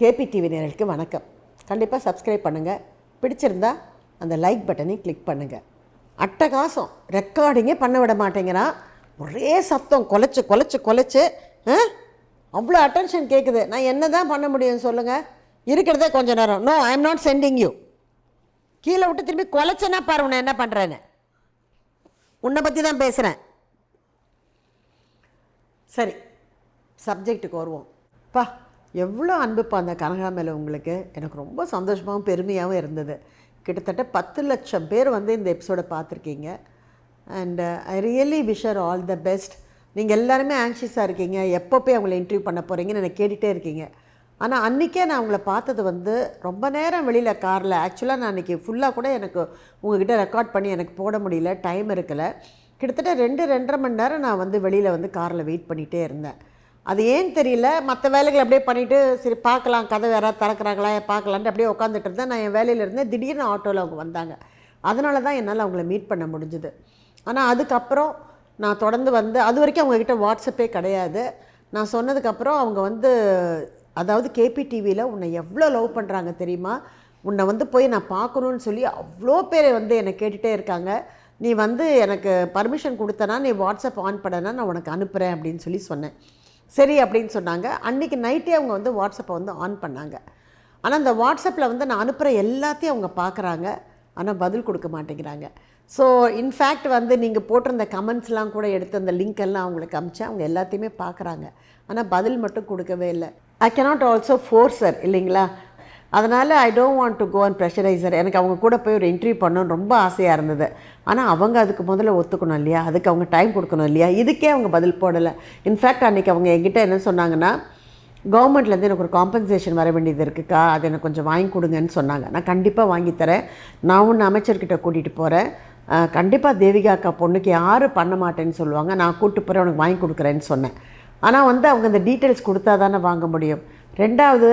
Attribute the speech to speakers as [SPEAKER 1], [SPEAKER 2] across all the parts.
[SPEAKER 1] KP TV நேர்களுக்கு வணக்கம். கண்டிப்பாக சப்ஸ்கிரைப் பண்ணுங்கள் பிடிச்சிருந்தா அந்த லைக் பட்டனை கிளிக் பண்ணுங்கள் அட்டகாசம். ரெக்கார்டிங்கே பண்ண விட மாட்டேங்கிறான் ஒரே சத்தம். கொலைச்சு கொலைச்சு கொலைச்சு ஆ? அவ்வளோ அட்டென்ஷன் கேட்குது நான் என்ன தான் பண்ண முடியும் சொல்லுங்கள் இருக்கிறதே கொஞ்ச நேரம். No I am not sending you கீழே விட்டு திரும்பி குலைச்சேன்னா பாரு உன்னை என்ன பண்ணுறேன்னு உன்னை பற்றி தான் பேசுகிறேன் சரி. சப்ஜெக்ட்டுக்கு வருவோம். பா. எவ்வளோ அன்புப்பா அந்த கனகா மேலே உங்களுக்கு? எனக்கு ரொம்ப சந்தோஷமாகவும் பெருமையாகவும் இருந்தது. கிட்டத்தட்ட பத்து லட்சம் பேர் வந்து இந்த எபிசோடை பார்த்துருக்கீங்க. And I really wisher all the best நீங்கள் எல்லாருமே ஆங்ஷியஸாக இருக்கீங்க. எப்போ போய் அவங்கள இன்டர்வியூ பண்ண போகிறீங்கன்னு எனக்கு கேட்டுகிட்டே இருக்கீங்க. ஆனால் அன்றைக்கே நான் உங்களை பார்த்தது வந்து ரொம்ப நேரம் வெளியில் காரில். ஆக்சுவலாக நான் அன்றைக்கி ஃபுல்லாக கூட எனக்கு உங்ககிட்ட ரெக்கார்ட் பண்ணி எனக்கு போட முடியல. டைம் இருக்கலை. கிட்டத்தட்ட ரெண்டு ரெண்டரை மணி நேரம் நான் வந்து வெளியில் வந்து காரில் வெயிட் பண்ணிகிட்டே இருந்தேன். அது ஏன் தெரியல? மற்ற வேலைகளை அப்படியே பண்ணிவிட்டு சரி பார்க்கலாம் கதை யாராவது திறக்கிறாங்களா பார்க்கலான்ட்டு அப்படியே உட்காந்துட்டு இருந்தேன். நான் என் வேலையில் இருந்தேன் திடீர்னு ஆட்டோவில் அவங்க வந்தாங்க. அதனால தான் என்னால் அவங்கள மீட் பண்ண முடிஞ்சுது. ஆனால் அதுக்கப்புறம் நான் தொடர்ந்து வந்து அது வரைக்கும் அவங்கக்கிட்ட வாட்ஸ்அப்பே கிடையாது. நான் சொன்னதுக்கப்புறம் அவங்க வந்து அதாவது கேபி டிவியில் உன்னை எவ்வளோ லவ் பண்ணுறாங்க தெரியுமா? உன்னை வந்து போய் நான் பார்க்கணுன்னு சொல்லி அவ்வளோ பேர் வந்து என்னை கேட்டுகிட்டே இருக்காங்க. நீ வந்து எனக்கு பர்மிஷன் கொடுத்தனா நீ வாட்ஸ்அப் ஆன் பண்ணனா நான் உனக்கு அனுப்புகிறேன் அப்படின்னு சொல்லி சொன்னேன். சரி அப்படின்னு சொன்னாங்க. அன்றைக்கி நைட்டே அவங்க வந்து வாட்ஸ்அப்பை வந்து ஆன் பண்ணாங்க. ஆனால் அந்த வாட்ஸ்அப்பில் வந்து நான் அனுப்புகிற எல்லாத்தையும் அவங்க பார்க்குறாங்க ஆனால் பதில் கொடுக்க மாட்டேங்கிறாங்க. ஸோ இன்ஃபேக்ட் வந்து நீங்கள் போட்டிருந்த கமெண்ட்ஸ்லாம் கூட எடுத்து அந்த லிங்க் எல்லாம் அவங்களுக்கு அமிச்சேன் அவங்க எல்லாத்தையுமே பார்க்குறாங்க ஆனால் பதில் மட்டும் கொடுக்கவே இல்லை. ஐ கெனாட் ஆல்சோ ஃபோர்ஸர் இல்லைங்களா? அதனால் I don't want to go and pressuriser எனக்கு அவங்க கூட போய் ஒரு இன்டர்வியூ பண்ணணும்னு ரொம்ப ஆசையாக இருந்தது. ஆனால் அவங்க அதுக்கு முதல்ல ஒத்துக்கணும் இல்லையா? அதுக்கு அவங்க டைம் கொடுக்கணும் இல்லையா? இதுக்கே அவங்க பதில் போடலை. இன்ஃபேக்ட் அன்றைக்கி அவங்க என்கிட்ட என்ன சொன்னாங்கன்னா கவர்மெண்ட்லேருந்து எனக்கு ஒரு காம்பன்சேஷன் வர வேண்டியது இருக்குக்கா. அது எனக்கு கொஞ்சம் வாங்கி கொடுங்கன்னு சொன்னாங்க. நான் கண்டிப்பாக வாங்கித்தரேன் நான் ஒன்று அமைச்சர்கிட்ட கூட்டிகிட்டு போகிறேன் கண்டிப்பாக தேவிகா அக்கா பொண்ணுக்கு யாரும் பண்ண மாட்டேன்னு சொல்லுவாங்க. நான் கூப்பிட்டு போகிறேன் உனக்கு வாங்கி கொடுக்குறேன்னு சொன்னேன். ஆனால் வந்து அவங்க அந்த டீட்டெயில்ஸ் கொடுத்தா தானே வாங்க முடியும். ரெண்டாவது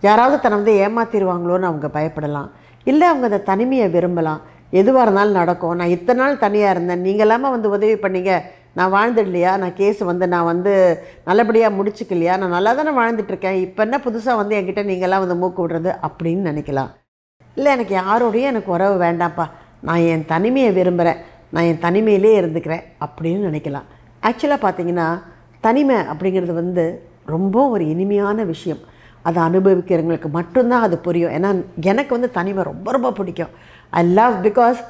[SPEAKER 1] யாராவது தன்னை வந்து ஏமாத்திடுவாங்களோன்னு அவங்க பயப்படலாம். இல்லை அவங்க அந்த தனிமையை விரும்பலாம். எதுவாக இருந்தாலும் நடக்கும். நான் இத்தனை நாள் தனியாக இருந்தேன். நீங்கள் இல்லாமல் வந்து உதவி பண்ணீங்க. நான் வாழ்ந்துடலையா? நான் கேஸ் வந்து நான் வந்து நல்லபடியாக முடிச்சுக்கலையா? நான் நல்லா தானே வாழ்ந்துட்டுருக்கேன் இப்போ என்ன புதுசாக வந்து என்கிட்ட நீங்கள்லாம் வந்து மூக்கு விடுறது அப்படின்னு நினைக்கலாம். இல்லை எனக்கு யாரோடையும் எனக்கு உறவு வேண்டாம்ப்பா. நான் என் தனிமையை விரும்புகிறேன். நான் என் தனிமையிலே இருந்துக்கிறேன் அப்படின்னு நினைக்கலாம். ஆக்சுவலாக பார்த்தீங்கன்னா தனிமை அப்படிங்கிறது வந்து ரொம்ப ஒரு இனிமையான விஷயம். அதை அனுபவிக்கிறவங்களுக்கு மட்டும்தான் அது புரியும். ஏன்னா எனக்கு வந்து தனிமை ரொம்ப ரொம்ப பிடிக்கும். ஐ லவ் பிகாஸ்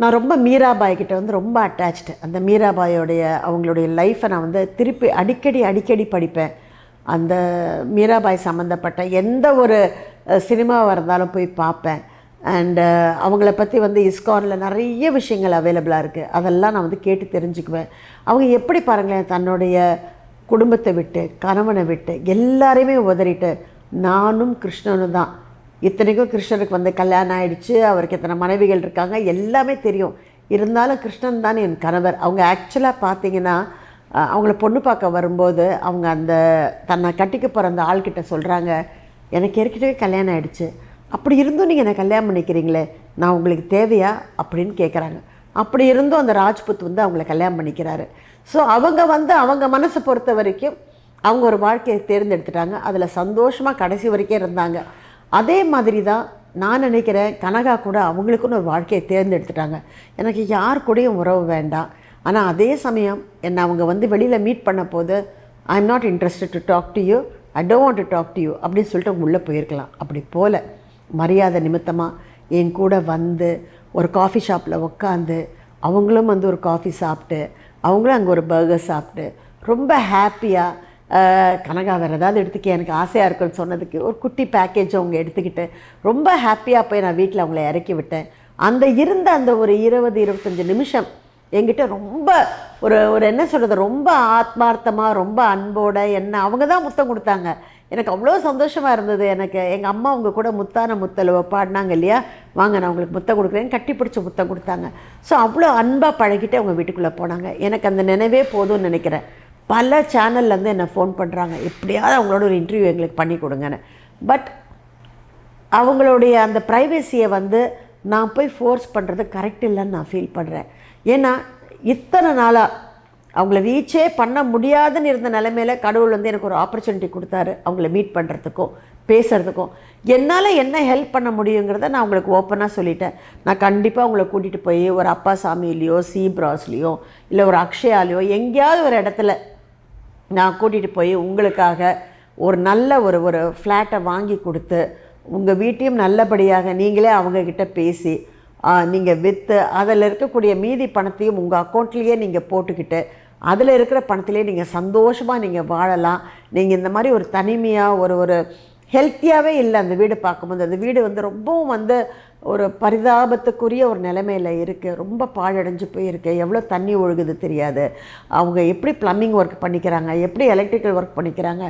[SPEAKER 1] நான் ரொம்ப மீராபாய் கிட்ட வந்து ரொம்ப அட்டாச்டு அந்த மீராபாயோடைய அவங்களுடைய லைஃப்பை நான் வந்து திருப்பி அடிக்கடி அடிக்கடி படிப்பேன். அந்த மீராபாய் சம்மந்தப்பட்ட எந்த ஒரு சினிமாவாக இருந்தாலும் போய் பார்ப்பேன். அண்டு அவங்கள பற்றி வந்து இஸ்கானில் நிறைய விஷயங்கள் அவைலபிளாக இருக்குது அதெல்லாம் நான் வந்து கேட்டு தெரிஞ்சுக்குவேன். அவங்க எப்படி பாருங்களேன் தன்னுடைய குடும்பத்தை விட்டு கணவனை விட்டு எல்லாரையுமே உதறிட்டு நானும் கிருஷ்ணனும் தான். இத்தனைக்கும் கிருஷ்ணனுக்கு வந்து கல்யாணம் ஆகிடுச்சு அவருக்கு எத்தனை மனைவிகள் இருக்காங்க எல்லாமே தெரியும். இருந்தாலும் கிருஷ்ணன் தான் என் கணவர். அவங்க ஆக்சுவலாக பார்த்தீங்கன்னா அவங்கள பொண்ணு பார்க்க வரும்போது அவங்க அந்த தன்னை கட்டிக்க போகிற அந்த ஆள்கிட்ட சொல்கிறாங்க எனக்கு ஏற்கனவே கல்யாணம் ஆகிடுச்சு அப்படி இருந்தும் நீங்கள் என்னை கல்யாணம் பண்ணிக்கிறீங்களே? நான் உங்களுக்கு தேவையா? அப்படின்னு கேட்குறாங்க அப்படி இருந்தும் அந்த ராஜ்புத் வந்து அவங்கள கல்யாணம் பண்ணிக்கிறாரு. ஸோ அவங்க வந்து அவங்க மனசை பொறுத்த வரைக்கும் அவங்க ஒரு வாழ்க்கையை தேர்ந்தெடுத்துட்டாங்க. அதில் சந்தோஷமாக கடைசி வரைக்கும் இருந்தாங்க. அதே மாதிரி தான் நான் நினைக்கிறேன் கனகா கூட அவங்களுக்குன்னு ஒரு வாழ்க்கையை தேர்ந்தெடுத்துட்டாங்க. எனக்கு யார் கூடயும் உறவு வேண்டாம். ஆனால் அதே சமயம் என்னை அவங்க வந்து வெளியில் மீட் பண்ண போது I am not interested to talk to you I don't want to talk to you அப்படின்னு சொல்லிட்டு உள்ளே போயிருக்கலாம். அப்படி போல மரியாதை நிமித்தமாக என் கூட வந்து ஒரு காஃபி ஷாப்பில் உட்காந்து அவங்களும் வந்து ஒரு காஃபி சாப்பிட்டு அவங்களும் அங்கே ஒரு பர்கர் சாப்பிட்டு ரொம்ப ஹாப்பியாக கனகா வேறு ஏதாவது எடுத்துக்க எனக்கு ஆசையாக இருக்குன்னு சொன்னதுக்கு ஒரு குட்டி பேக்கேஜ் அவங்க எடுத்துக்கிட்டு ரொம்ப ஹாப்பியாக போய் நான் வீட்டில் அவங்கள இறக்கி விட்டேன். அந்த இருந்த அந்த ஒரு இருபது இருபத்தஞ்சி நிமிஷம் என்கிட்ட ரொம்ப ஒரு ஒரு என்ன சொல்கிறது ரொம்ப ஆத்மார்த்தமாக ரொம்ப அன்போடு என்ன அவங்க தான் முத்தம் கொடுத்தாங்க. எனக்கு அவ்வளோ சந்தோஷமாக இருந்தது. எனக்கு எங்கள் அம்மா அவங்க கூட முத்தான முத்தலுவை பாடினாங்க இல்லையா? வாங்க நான் உங்களுக்கு முத்தம் கொடுக்குறேன்னு கட்டி பிடிச்ச முத்தம் கொடுத்தாங்க. ஸோ அவ்வளோ அன்பாக பழகிட்டு அவங்க வீட்டுக்குள்ளே போனாங்க. எனக்கு அந்த நினைவே போதும்னு நினைக்கிறேன். பல சேனல்லேருந்து என்னை ஃபோன் பண்ணுறாங்க எப்படியாவது அவங்களோட ஒரு இன்டர்வியூ எங்களுக்கு பண்ணி கொடுங்கன்னு. பட் அவங்களுடைய அந்த ப்ரைவேசியை வந்து நான் போய் ஃபோர்ஸ் பண்ணுறது கரெக்ட் இல்லைன்னு நான் ஃபீல் பண்ணுறேன் ஏன்னா இத்தனை நாளாக அவங்கள ரீச்சே பண்ண முடியாதுன்னு இருந்த நிலைமையில கடவுள் வந்து எனக்கு ஒரு ஆப்பர்ச்சுனிட்டி கொடுத்தாரு. அவங்கள மீட் பண்ணுறதுக்கும் பேசுகிறதுக்கும் என்னால் என்ன ஹெல்ப் பண்ண முடியுங்கிறத நான் உங்களுக்கு ஓப்பனாக சொல்லிட்டேன். நான் கண்டிப்பாக உங்களை கூட்டிகிட்டு போய் ஒரு அப்பா சாமியிலையோ சீப்ராஸ்லேயோ இல்லை ஒரு அக்ஷயாலேயோ எங்கேயாவது ஒரு இடத்துல நான் கூட்டிகிட்டு போய் உங்களுக்காக ஒரு நல்ல ஒரு ஒரு ஃப்ளாட்டை வாங்கி கொடுத்து உங்கள் வீட்டையும் நல்லபடியாக நீங்களே அவங்கக்கிட்ட பேசி நீங்கள் விற்று அதில் இருக்கக்கூடிய மீதி பணத்தையும் உங்கள் அக்கௌண்ட்லேயே நீங்கள் போட்டுக்கிட்டு அதில் இருக்கிற பணத்திலே நீங்கள் சந்தோஷமாக நீங்கள் வாழலாம். நீங்கள் இந்த மாதிரி ஒரு தனிமையாக ஒரு ஒரு ஹெல்த்தியாகவே இல்லை அந்த வீடு பார்க்கும்போது. அந்த வீடு வந்து ரொம்பவும் வந்து ஒரு பரிதாபத்துக்குரிய ஒரு நிலைமையில் இருக்குது ரொம்ப பாழடைஞ்சு போயிருக்கு. எவ்வளோ தண்ணி ஒழுகுது தெரியாது. அவங்க எப்படி ப்ளம்பிங் ஒர்க் பண்ணிக்கிறாங்க? எப்படி எலக்ட்ரிக்கல் ஒர்க் பண்ணிக்கிறாங்க?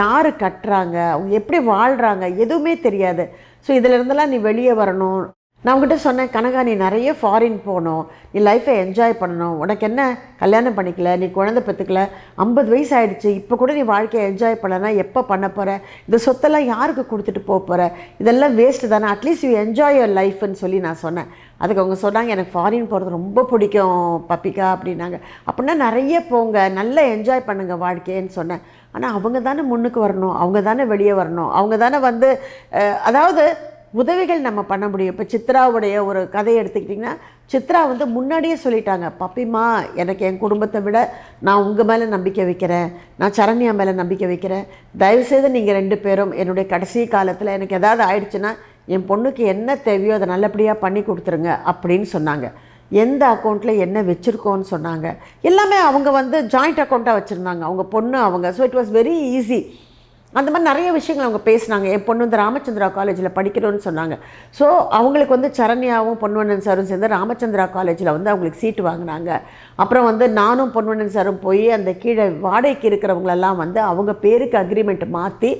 [SPEAKER 1] யார் கட்டுறாங்க? அவங்க எப்படி வாழ்கிறாங்க எதுவுமே தெரியாது. ஸோ இதிலிருந்தெல்லாம் நீ வெளியே வரணும். நான் உங்ககிட்ட சொன்னேன் கனகா நீ நிறைய ஃபாரின் போகணும். நீ லைஃப்பை என்ஜாய் பண்ணணும். உனக்கு என்ன? கல்யாணம் பண்ணிக்கல நீ குழந்தை பெற்றுக்கல ஐம்பது வயசு ஆகிடுச்சு இப்போ கூட நீ வாழ்க்கையை என்ஜாய் பண்ணலன்னா எப்போ பண்ண போகிற இந்த சொத்தெல்லாம் யாருக்கு கொடுத்துட்டு போக போகிற இதெல்லாம் வேஸ்ட்டு தானே. அட்லீஸ்ட் யூ என்ஜாய் யுவர் லைஃப்னு சொல்லி நான் சொன்னேன். அதுக்கு அவங்க சொன்னாங்க எனக்கு ஃபாரின் போகிறது ரொம்ப பிடிக்கும் பப்பிக்கா அப்படின்னாங்க. அப்படின்னா நிறைய போங்க. நல்லா என்ஜாய் பண்ணுங்கள் வாழ்க்கைன்னு சொன்னேன். ஆனால் அவங்க தானே முன்னுக்கு வரணும். அவங்க தானே வெளியே வரணும். அவங்க தானே வந்து அதாவது உதவிகள் நம்ம பண்ண முடியும். இப்போ சித்ராவுடைய ஒரு கதையை எடுத்துக்கிட்டிங்கன்னா சித்ரா வந்து முன்னாடியே சொல்லிட்டாங்க பப்பிம்மா எனக்கு என் குடும்பத்தை விட நான் உங்கள் மேலே நம்பிக்கை வைக்கிறேன். நான் சரண்யா மேலே நம்பிக்கை வைக்கிறேன். தயவுசெய்து நீங்கள் ரெண்டு பேரும் என்னுடைய கடைசி காலத்தில் எனக்கு ஏதாவது ஆயிடுச்சுன்னா என் பொண்ணுக்கு என்ன தேவையோ அதை நல்லபடியாக பண்ணி கொடுத்துருங்க அப்படின்னு சொன்னாங்க. எந்த அக்கௌண்ட்டில் என்ன வச்சுருக்கோன்னு சொன்னாங்க. எல்லாமே அவங்க வந்து ஜாயிண்ட் அக்கௌண்ட்டாக வச்சுருந்தாங்க. அவங்க பொண்ணு அவங்க. So it was very easy அந்த மாதிரி நிறைய விஷயங்கள் அவங்க பேசினாங்க. என் பொண்ணு வந்து ராமச்சந்திரா காலேஜில் படிக்கணும்னு சொன்னாங்க. ஸோ அவங்களுக்கு வந்து சரண்யாவும் பொன்வண்ணன் சாரும் சேர்ந்து ராமச்சந்திரா காலேஜில் வந்து அவங்களுக்கு சீட்டு வாங்கினாங்க. அப்புறம் வந்து நானும் பொன்வண்ணன் சாரும் போய் அந்த கீழே வாடகைக்கு இருக்கிறவங்களெல்லாம் வந்து அவங்க பேருக்கு அக்ரிமெண்ட் மாற்றி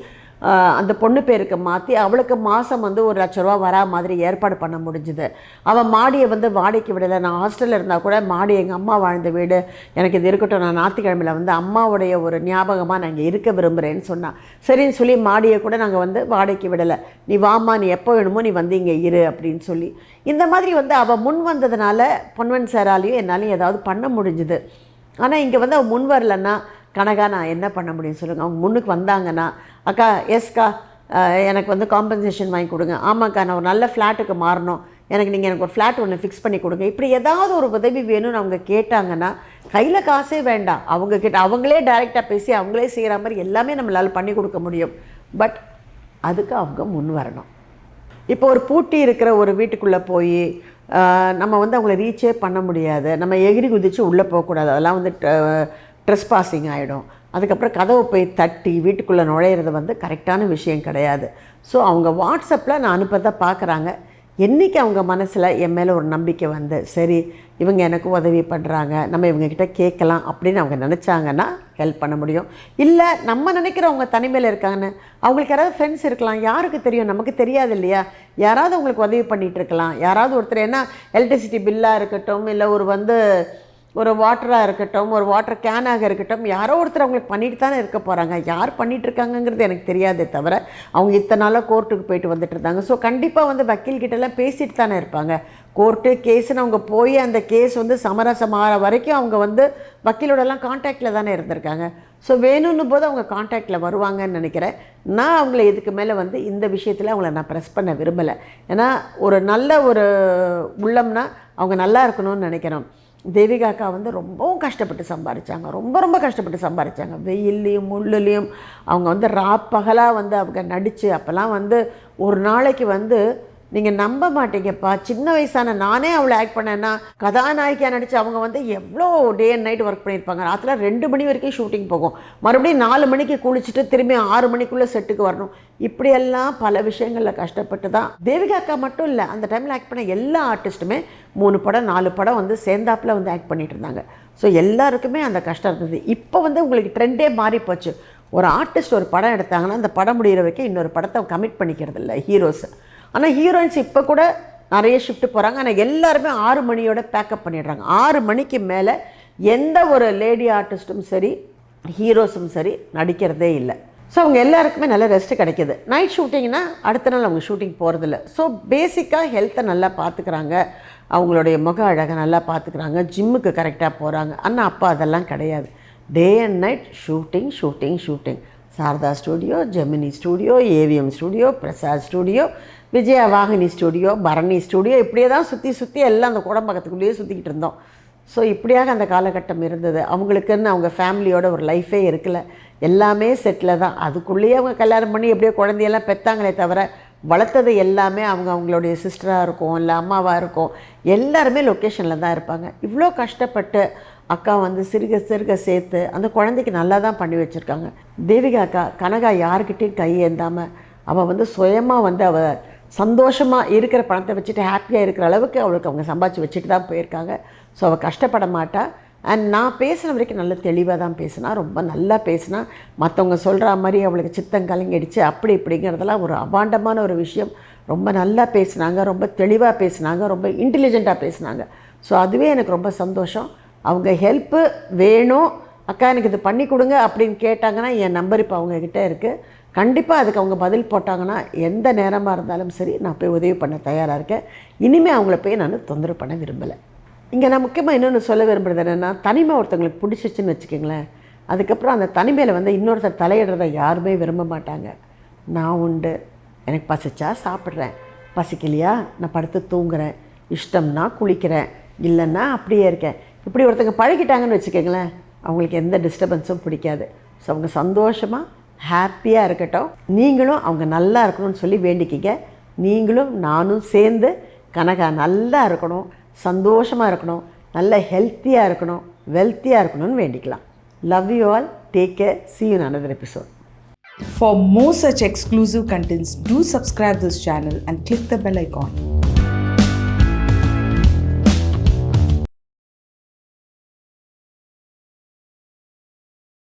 [SPEAKER 1] அந்த பொண்ணு பேருக்கு மாற்றி அவளுக்கு மாதம் வந்து ஒரு லட்ச ரூபா வரா மாதிரி ஏற்பாடு பண்ண முடிஞ்சுது. அவள் மாடியை வந்து வாடகைக்கு விடலை. நான் ஹாஸ்டலில் இருந்தால் கூட மாடி எங்கள் அம்மா வாழ்ந்த வீடு எனக்கு இது இருக்கட்டும். நான் ஞாயிற்றுக்கிழமையில் வந்து அம்மாவுடைய ஒரு ஞாபகமாக நான் இங்கே இருக்க விரும்புகிறேன்னு சொன்னான் சரின்னு சொல்லி மாடியை கூட நாங்கள் வந்து வாடகைக்கு விடலை. நீ வாமா நீ எப்போ வேணுமோ நீ வந்து இங்கே இரு அப்படின்னு சொல்லி. இந்த மாதிரி வந்து அவள் முன் வந்ததுனால பொன்வன் சாராலையும் என்னாலையும் ஏதாவது பண்ண முடிஞ்சுது. ஆனால் இங்கே வந்து அவள் முன் வரலன்னா கனகா நான் என்ன பண்ண முடியும் சொல்லுங்கள் அவங்க முன்னுக்கு வந்தாங்கன்னா அக்கா எஸ்க்கா எனக்கு வந்து காம்பன்சேஷன் வாங்கி கொடுங்க. ஆமாக்கா நான் ஒரு நல்ல ஃப்ளாட்டுக்கு மாறணும். எனக்கு நீங்கள் எனக்கு ஒரு ஃப்ளாட் ஒன்று ஃபிக்ஸ் பண்ணி கொடுங்க. இப்படி ஏதாவது ஒரு உதவி வேணும்னு அவங்க கேட்டாங்கன்னா கையில் காசே வேண்டாம். அவங்க கிட்ட அவங்களே டைரெக்டாக பேசி அவங்களே செய்கிற மாதிரி எல்லாமே நம்மளால் பண்ணி கொடுக்க முடியும். பட் அதுக்கு அவங்க முன் வரணும். இப்போ ஒரு பூட்டி இருக்கிற ஒரு வீட்டுக்குள்ளே போய் நம்ம வந்து அவங்கள ரீச்சே பண்ண முடியாது. நம்ம எகிரி குதித்து உள்ளே போகக்கூடாது. அதெல்லாம் வந்து ட்ரெஸ் பாசிங் ஆகிடும் அதுக்கப்புறம் கதவை போய் தட்டி வீட்டுக்குள்ளே நுழையிறது வந்து கரெக்டான விஷயம் கிடையாது. ஸோ அவங்க வாட்ஸ்அப்பில் நான் அனுப்பதை பார்க்குறாங்க என்றைக்கு அவங்க மனசில் என் மேலே ஒரு நம்பிக்கை வந்து சரி இவங்க எனக்கு உதவி பண்ணுறாங்க நம்ம இவங்கக்கிட்ட கேட்கலாம் அப்படின்னு அவங்க நினச்சாங்கன்னா ஹெல்ப் பண்ண முடியும். இல்லை நம்ம நினைக்கிறவங்க தனிமையில் இருக்காங்கன்னு அவங்களுக்கு யாராவது ஃப்ரெண்ட்ஸ் இருக்கலாம் யாருக்கு தெரியும் நமக்கு தெரியாது இல்லையா? யாராவது அவங்களுக்கு உதவி பண்ணிகிட்டு இருக்கலாம். யாராவது ஒருத்தர் ஏன்னா எலக்ட்ரிசிட்டி பில்லாக இருக்கட்டும் இல்லை ஒரு வந்து ஒரு வாட்டராக இருக்கட்டும் ஒரு வாட்டர் கேனாக இருக்கட்டும் யாரோ ஒருத்தர் அவங்களுக்கு பண்ணிட்டு தானே இருக்க போகிறாங்க யார் பண்ணிகிட்ருக்காங்கங்கிறது எனக்கு தெரியாதே தவிர அவங்க இத்தனை நாளாக கோர்ட்டுக்கு போயிட்டு வந்துட்டு இருந்தாங்க. ஸோ கண்டிப்பாக வந்து வக்கீல்கிட்டலாம் பேசிட்டு தானே இருப்பாங்க. கோர்ட்டு கேஸுன்னு அவங்க போய் அந்த கேஸ் வந்து சமரசமாகிற வரைக்கும் அவங்க வந்து வக்கீலோடலாம் காண்டாக்டில் தானே இருந்திருக்காங்க. ஸோ வேணும்னு போது அவங்க காண்டாக்டில் வருவாங்கன்னு நினைக்கிறேன். நான் அவங்கள இதுக்கு மேலே வந்து இந்த விஷயத்தில் அவங்கள நான் ப்ரெஸ் பண்ண விரும்பலை. ஏன்னா ஒரு நல்ல ஒரு உள்ளம்னா அவங்க நல்லா இருக்கணும்னு நினைக்கிறோம். தேவிகா அக்கா வந்து ரொம்பவும் கஷ்டப்பட்டு சம்பாதிச்சாங்க ரொம்ப ரொம்ப கஷ்டப்பட்டு சம்பாதிச்சாங்க வெயில்லையும் முள்ளுலேயும் அவங்க வந்து ராப்பகலாக வந்து அவங்க நடித்து அப்போல்லாம் வந்து ஒரு நாளைக்கு வந்து நீங்கள் நம்ப மாட்டீங்கப்பா. சின்ன வயசான நானே அவளை ஆக்ட் பண்ணேன்னா கதாநாயகியாக நடித்து அவங்க வந்து எவ்வளோ டே அண்ட் நைட் ஒர்க் பண்ணியிருப்பாங்க. ராத்திர ரெண்டு மணி வரைக்கும் ஷூட்டிங் போகும். மறுபடியும் நாலு மணிக்கு குளிச்சுட்டு திரும்பி ஆறு மணிக்குள்ளே செட்டுக்கு வரணும். இப்படியெல்லாம் பல விஷயங்களில் கஷ்டப்பட்டு தான். தேவிகா அக்கா மட்டும் இல்லை அந்த டைமில் ஆக்ட் பண்ண எல்லா ஆர்டிஸ்ட்டுமே மூணு படம் நாலு படம் வந்து சேர்ந்தாப்பில் வந்து ஆக்ட் பண்ணிட்டு இருந்தாங்க. ஸோ எல்லாருக்குமே அந்த கஷ்டம் இருந்தது. இப்போ வந்து உங்களுக்கு ட்ரெண்டே மாறி போச்சு. ஒரு ஆர்டிஸ்ட் ஒரு படம் எடுத்தாங்கன்னா அந்த படம் முடிகிற வரைக்கும் இன்னொரு படத்தை கமிட் பண்ணிக்கிறது இல்லை ஹீரோஸ் ஆனால் ஹீரோயின்ஸ் இப்போ கூட நிறைய ஷிஃப்ட் போகிறாங்க ஆனால் எல்லாருமே ஆறு மணியோட பேக்கப் பண்ணிடுறாங்க. ஆறு மணிக்கு மேலே எந்த ஒரு லேடி ஆர்டிஸ்ட்டும் சரி ஹீரோஸும் சரி நடிக்கிறதே இல்லை. ஸோ அவங்க எல்லாருக்குமே நல்ல ரெஸ்ட் கிடைக்கிது. நைட் ஷூட்டிங்னா அடுத்த நாள் அவங்க ஷூட்டிங் போகிறதில்ல ஸோ பேசிக்காக ஹெல்த்தை நல்லா பார்த்துக்கிறாங்க அவங்களுடைய முக அழகை நல்லா பார்த்துக்கிறாங்க ஜிம்முக்கு கரெக்டாக போகிறாங்க ஆனால் அப்போ அதெல்லாம் கிடையாது. Day and night shooting shooting shooting Sarada studio Gemini studio AVM studio Prasad studio Vijaya Vauhini studio Bharani studio இப்படியே தான் சுற்றி சுற்றி எல்லாம் அந்த குடம்பக்கத்துக்குள்ளேயே சுற்றிக்கிட்டு இருந்தோம். ஸோ இப்படியாக அந்த காலகட்டம் இருந்தது. அவங்களுக்குன்னு அவங்க ஃபேமிலியோட ஒரு லைஃபே இருக்கல. எல்லாமே செட்டில் தான். அதுக்குள்ளேயே அவங்க கல்யாணம் பண்ணி எப்படியோ குழந்தையெல்லாம் பெற்றாங்களே தவிர வளர்த்தது எல்லாமே அவங்க அவங்களுடைய சிஸ்டராக இருக்கும் இல்லை அம்மாவாக இருக்கும் எல்லாருமே லொக்கேஷனில் தான் இருப்பாங்க. இவ்வளோ கஷ்டப்பட்டு அக்கா வந்து சிறுக சிறுக சேர்த்து அந்த குழந்தைக்கு நல்லா தான் பண்ணி வச்சுருக்காங்க. தேவிகா அக்கா கனகா யாருக்கிட்டேயும் கை ஏந்தாமல் அவள் வந்து சுயமாக வந்து அவள் சந்தோஷமாக இருக்கிற பணத்தை வச்சுட்டு ஹாப்பியாக இருக்கிற அளவுக்கு அவளுக்கு அவங்க சம்பாதிச்சு வச்சுட்டு தான் போயிருக்காங்க. ஸோ அவள் கஷ்டப்பட மாட்டாள் அண்ட் நான் பேசின வரைக்கும் நல்ல தெளிவாக தான் பேசினா ரொம்ப நல்லா பேசினா மற்றவங்க சொல்கிற மாதிரி அவளுக்கு சித்தம் கலங்கிடுச்சு அப்படி இப்படிங்கிறதெல்லாம் ஒரு அபாண்டமான ஒரு விஷயம். ரொம்ப நல்லா பேசினாங்க ரொம்ப தெளிவாக பேசினாங்க ரொம்ப இன்டெலிஜெண்ட்டாக பேசினாங்க. ஸோ அதுவே எனக்கு ரொம்ப சந்தோஷம். அவங்க ஹெல்ப்பு வேணும். அக்கா எனக்கு இது பண்ணி கொடுங்க அப்படின்னு கேட்டாங்கன்னா என் நம்பர் இப்போ அவங்கக்கிட்ட இருக்குது கண்டிப்பாக அதுக்கு அவங்க பதில் போட்டாங்கன்னா எந்த நேரமாக இருந்தாலும் சரி நான் போய் உதவி பண்ண தயாராக இருக்கேன். இனிமேல் அவங்கள போய் நான் தொந்தரவு பண்ண விரும்பலை. இங்கே நான் முக்கியமாக இன்னொன்று சொல்ல விரும்புகிறது என்னென்னா தனிமை ஒருத்தவங்களுக்கு பிடிச்சிச்சின்னு வச்சுக்கோங்களேன். அதுக்கப்புறம் அந்த தனிமையில் வந்து இன்னொருத்தர் தலையிடுறத யாருமே விரும்ப மாட்டாங்க. நான் உண்டு. எனக்கு பசிச்சா சாப்பிட்றேன். பசிக்கலையா? நான் படுத்து தூங்குறேன். இஷ்டம்னா குளிக்கிறேன். இல்லைன்னா அப்படியே இருக்கேன். இப்படி ஒருத்தங்க பழகிட்டாங்கன்னு வச்சுக்கோங்களேன் அவங்களுக்கு எந்த டிஸ்டர்பன்ஸும் பிடிக்காது. ஸோ அவங்க சந்தோஷமாக ஹாப்பியாக இருக்கட்டும். நீங்களும் அவங்க நல்லா இருக்கணும்னு சொல்லி வேண்டிக்கிங்க. நீங்களும் நானும் சேர்ந்து கனகா நல்லா இருக்கணும் சந்தோஷமாக இருக்கணும் நல்ல ஹெல்த்தியாக இருக்கணும் வெல்த்தியாக இருக்கணும்னு வேண்டிக்கலாம். Love you all take care see you another episode for
[SPEAKER 2] For more such exclusive contents, do subscribe this channel and click the bell icon.